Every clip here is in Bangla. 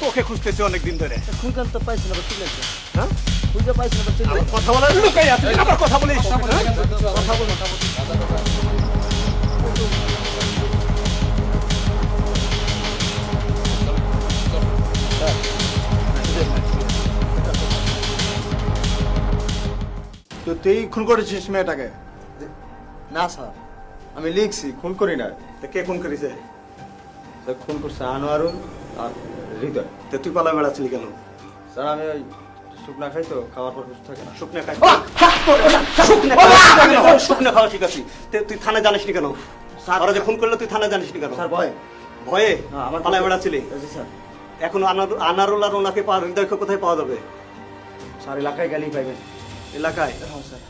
তোকে খুঁজতেছি অনেকদিন ধরে। খুঁজলাম তো পাইছি না চলে গেছে হ্যাঁ? খুঁজে পাইছি না চলে কথা বলার লুকাই আছে আবার কথা বলিস। হ্যাঁ? তো তুই খুন করেছিস মেয়েটাকে? না স্যার। আমি লিখছি খুন করি না। কে খুন করেছে? খুন করছে আনোয়ারুল আর হৃদয়। তা তুই পালা বেড়াচ্ছিলি কেন? স্যার আমি ওই শুকনা খাই তো খাওয়ার পর সুস্থ থাকে না। শুকনো খাই। শুকনো খাওয়া ঠিক আছে তুই থানা জানিস নি কেন? ওরা যে খুন করল তুই থানা জানিস নি কেন? স্যার ভয়। ভয়ে? আমার পালায় বেড়াচ্ছিলি স্যার। এখন আনার- আনারুল আর ওনাকে হৃদয়কে কোথায় পাওয়া যাবে? স্যার এলাকায় গেলেই পাইবেন। এলাকায়? হ্যাঁ স্যার।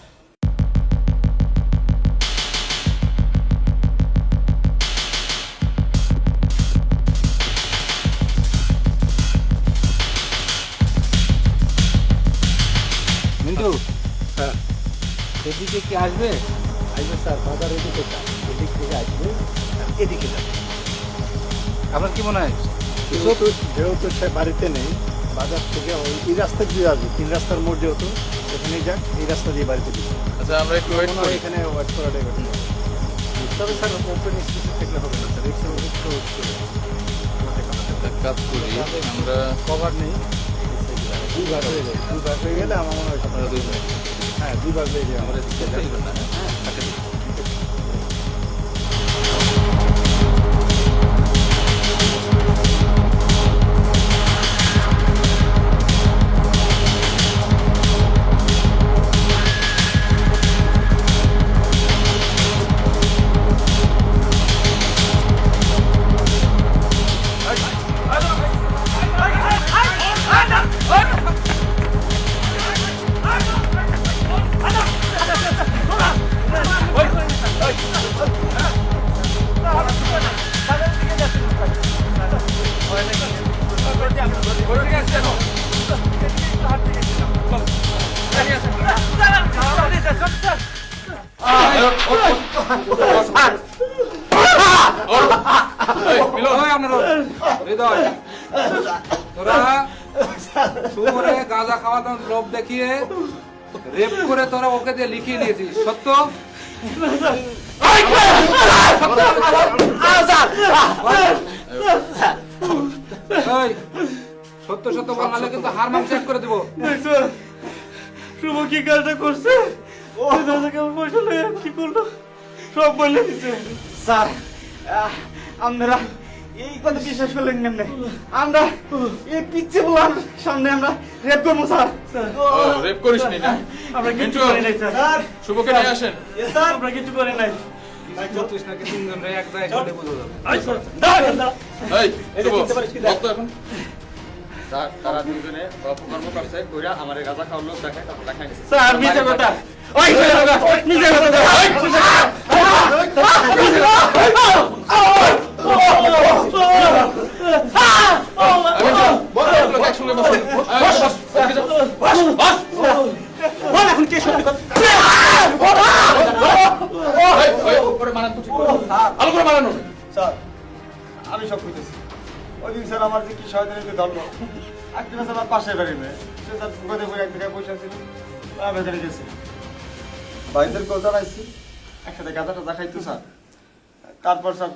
মিন্টু হ্যাঁ। এদিকে কি আসবে? আসবে স্যার বাজার এদিকে এদিক থেকে আসবে। এদিকে যা। আপনার কি মনে হয়? যেহেতু যেহেতু সে বাড়িতে নেই বাজার থেকে ওই এই রাস্তা দিয়ে আসবে। তিন রাস্তার মোড় যেহেতু এখানে যাক এই রাস্তা দিয়ে বাড়িতে দিবে আচ্ছা আমরা একটু ওয়েট হয় এখানে ওয়েট করাটাই বেটার তবে স্যার ওপেন স্পেসে থাকলে হবে না স্যার। এক্সট্রা একটু কাজ করি আমরা কভার নেই। দুই ভাগ হয়ে যায় দুই ভাগ হয়ে গেলে আমার মনে হয় আমরা দুই ভাগ হ্যাঁ দুই ভাগ হয়ে যায় আমরা তোরা সত্য সত্য বাঙালি কিন্তু হার মাংস করে দেবো। শুভ কি কাজটা করছে? ও দাদাকে আমার পয়সা লাগে কি করল? সব বলে দিছে। স্যার আপনারা এই কথা বিশ্বাস করলেন কেমনে? আমরা এই পিচ্ছে বললাম সামনে আমরা রেপ করব স্যার। রেপ করিসনি না আমরা কিছু করি নাই স্যার। শুভকে নিয়ে আসেন। স্যার। আমরা কিছু করি নাই। কৃষ্ণকে তিনজন রে এক জায়গায় ঘটে বোঝা যাবে। এই শুভ বক্ত এখন। তারা দুজনে অপকর্ম করছে কইরা আমার গাঁজা খাওয়ার লোক দেখায় তারপর গেছে স্যার মিছে কথা। আমি সব কইতেছি ওই দিন স্যার স্যার আমার পাশে বাড়ি মেয়ে সে স্যার ঘরে বই এক জায়গায় বসে ছিল ভাইদের কথা রাখছি একসাথে গাঁজা দেখাইতো খাইতো স্যার। তারপর স্যার